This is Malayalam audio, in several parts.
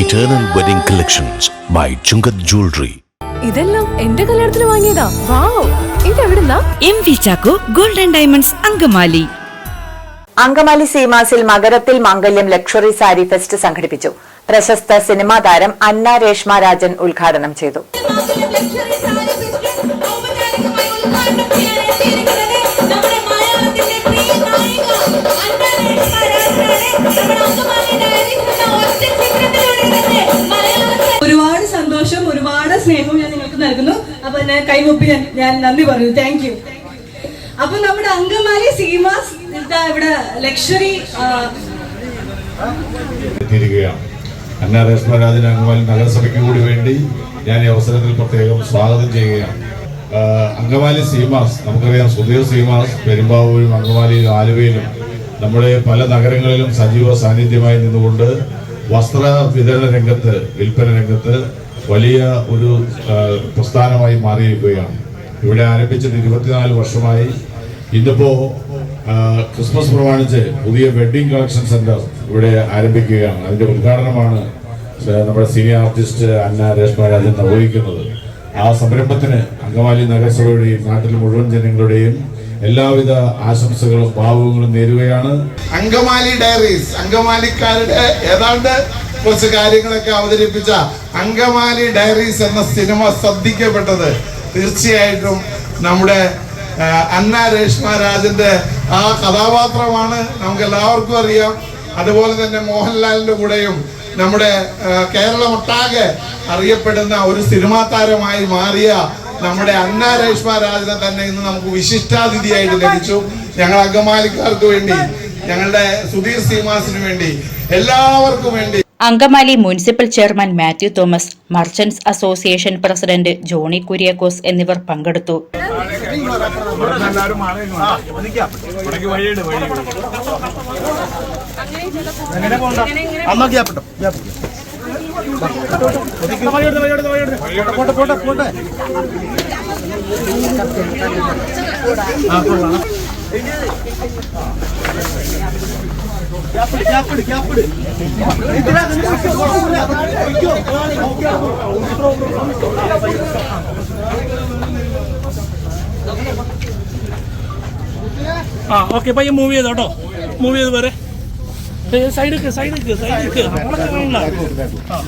Eternal wedding collections by Chungath jewellery ഇതെല്ലാം എന്റെ കല്യാണത്തിന് വാങ്ങിയതാ. Wow ഇതെവിടുന്നാ? M V Chacko golden diamonds Angamaly. Angamaly സീമാസിൽ മകരത്തിൽ മംഗല്യം ലക്ഷറി സാരി ഫെസ്റ്റ് സംഘടിപ്പിച്ചു. പ്രശസ്ത സിനിമാ താരം അന്ന രേഷ്മ രാജൻ ഉദ്ഘാടനം ചെയ്തു. ഞാൻ കൈമുപ്പി ഞാൻ നന്ദി പറയുന്നു താങ്ക് യു അപ്പൊ നമ്മുടെ അങ്കമാലി സീമാസ് ഇവിടെ ലക്ഷറി എത്തിയിരിക്കുകയാണ്. അന്ന നഗരസഭയ്ക്ക് കൂടി വേണ്ടി ഞാൻ ഈ അവസരത്തിൽ പ്രത്യേകം സ്വാഗതം ചെയ്യുകയാണ്. അങ്കമാലി സീമാസ് നമുക്കറിയാം സുധീർ സീമാസ് പെരുമ്പാവൂരും അങ്കമാലിയിലും ആലുവയിലും നമ്മുടെ പല നഗരങ്ങളിലും സജീവ സാന്നിധ്യമായി നിന്നുകൊണ്ട് വസ്ത്ര വിതരണ രംഗത്ത് വിൽപ്പന രംഗത്ത് വലിയ ഒരു പ്രസ്ഥാനമായി മാറിയിരിക്കുകയാണ്. ഇവിടെ ആരംഭിച്ചത് ഇരുപത്തിനാല് വർഷമായി. ഇന്നിപ്പോ ക്രിസ്മസ് പ്രമാണിച്ച് പുതിയ വെഡ്ഡിംഗ് കളക്ഷൻ സെന്റർ ഇവിടെ ആരംഭിക്കുകയാണ്. അതിന്റെ ഉദ്ഘാടനമാണ് നമ്മുടെ സീനിയർ ആർട്ടിസ്റ്റ് അന്ന രേഷ്മ രാജൻ നിർവഹിക്കുന്നത്. ആ സംരംഭത്തിന് അങ്കമാലി നഗരസഭയുടെയും നാട്ടിൽ മുഴുവൻ ജനങ്ങളുടെയും എല്ലാവിധ ആശംസകളും ഭാവങ്ങളും നേരുകയാണ്. അങ്കമാലി ഡയറീസ് അങ്കമാലിക്കാരുടെ ഏതാണ്ട് കുറച്ച് കാര്യങ്ങളൊക്കെ അവതരിപ്പിച്ച അങ്കമാലി ഡയറീസ് എന്ന സിനിമ ശ്രദ്ധിക്കപ്പെട്ടത്. തീർച്ചയായിട്ടും നമ്മുടെ അന്ന രേഷ്മ രാജന്റെ ആ കഥാപാത്രമാണ് നമുക്ക് എല്ലാവർക്കും അറിയാം. അതുപോലെ തന്നെ മോഹൻലാലിന്റെ കൂടെയും നമ്മുടെ കേരളം കേരളമൊട്ടാകെ അറിയപ്പെടുന്ന ഒരു സിനിമാ താരമായി മാറിയ നമ്മുടെ അന്ന രേഷ്മ രാജനെ തന്നെ ഇന്ന് നമുക്ക് വിശിഷ്ടാതിഥിയായിട്ട് ലഭിച്ചു. ഞങ്ങൾ അങ്കമാലിക്കാർക്ക് വേണ്ടി ഞങ്ങളുടെ സുധീർ സീമാസിന് വേണ്ടി എല്ലാവർക്കും വേണ്ടി Angamaly municipal chairman Mathew Thomas merchants association president Johny Kuriakose എന്നിവർ പങ്കെടുത്തു ആ ഓക്കെ പയ്യെ മൂവ് ചെയ്തോ കേട്ടോ മൂവ് ചെയ്ത് വരെ. സൈഡ് സൈഡ് സൈഡ് നമ്മളൊക്കെ ആ.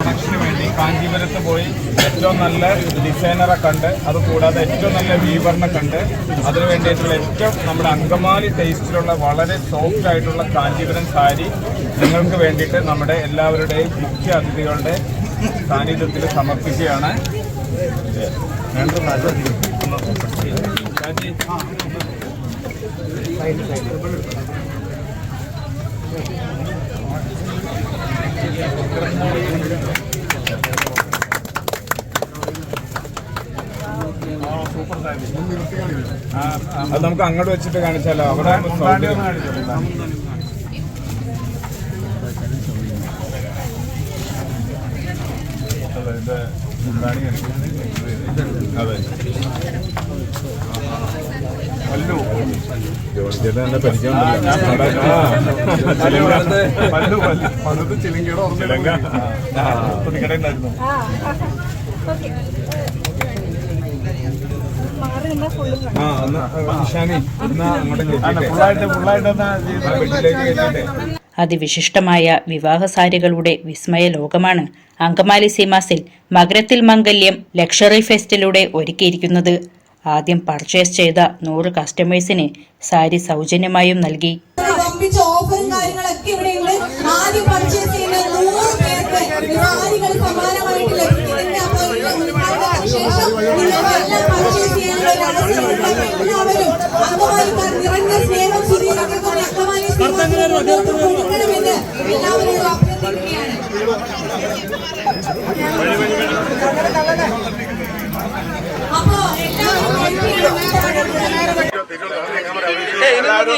പ്രൊഡക്ഷന് വേണ്ടി കാഞ്ചീപുരത്ത് പോയി ഏറ്റവും നല്ല ഡിസൈനറെ കണ്ട് അത് കൂടാതെ ഏറ്റവും നല്ല വീവറിനെ കണ്ട് അതിനു വേണ്ടിയിട്ടുള്ള ഏറ്റവും നമ്മുടെ അങ്കമാലി ടേസ്റ്റിലുള്ള വളരെ സോഫ്റ്റ് ആയിട്ടുള്ള കാഞ്ചീപുരം സാരി നിങ്ങൾക്ക് വേണ്ടിയിട്ട് നമ്മുടെ എല്ലാവരുടെയും മുഖ്യ അതിഥികളുടെ സാന്നിധ്യത്തിൽ സമർപ്പിക്കുകയാണ്. അത് നമുക്ക് അങ്ങോട്ട് വെച്ചിട്ട് കാണിച്ചാലോ? അവിടെ അതെ, ഇത് മുന്താണിയാണ്. അതെ പല്ലു ജോണിച്ചേട്ടൻ എന്നെ പരിചയമുണ്ടല്ലോ ഞാൻ അവിടെ- ആ, അതിവിശിഷ്ടമായ വിവാഹ സാരികളുടെ വിസ്മയ ലോകമാണ് അങ്കമാലി സീമാസിൽ മകരത്തിൽ മംഗല്യം ലക്ഷറി ഫെസ്റ്റിലൂടെ ഒരുക്കിയിരിക്കുന്നത് ആദ്യം പർച്ചേസ് ചെയ്ത നൂറ് കസ്റ്റമേഴ്സിന് സാരി സൗജന്യമായും നൽകി. ഓഫറും കാര്യങ്ങളൊക്കെ ഇവിടെയുണ്ട് ആദ്യം പർച്ചേസ് ചെയ്യുന്ന നൂറ് പേർക്ക് സാരികൾ സമ്മാനമായിട്ട് ലഭിക്കുന്നുണ്ട്. അപ്പോൾ ഈ ഉദ്ഘാടനത്തിന് ശേഷം നിങ്ങൾക്ക് എല്ലാം പർച്ചേസ് ചെയ്യാനുള്ള ഒരു അവസരമുണ്ട്. എല്ലാവരും അങ്കമാലിക്കാർ നിറഞ്ഞ സ്നേഹം കൊടുക്കണമെന്ന്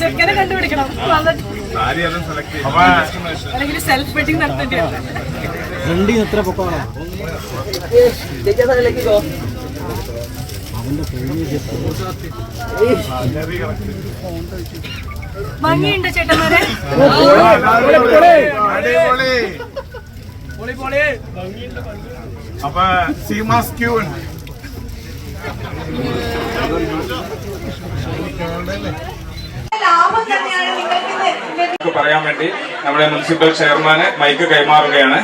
ചെക്കനെ കണ്ടുപിടിക്കണം. അല്ലെങ്കിൽ സെൽഫ് വെഡിങ് നടത്തേണ്ടി ഭംഗിയുണ്ട് ചേട്ടന്മാരെ. അപ്പൊ സീമാസ് ക്യൂ ഉണ്ട്. പറയാൻ വേണ്ടി നമ്മുടെ മുനിസിപ്പൽ ചെയർമാന് മൈക്ക് കൈമാറുകയാണ്.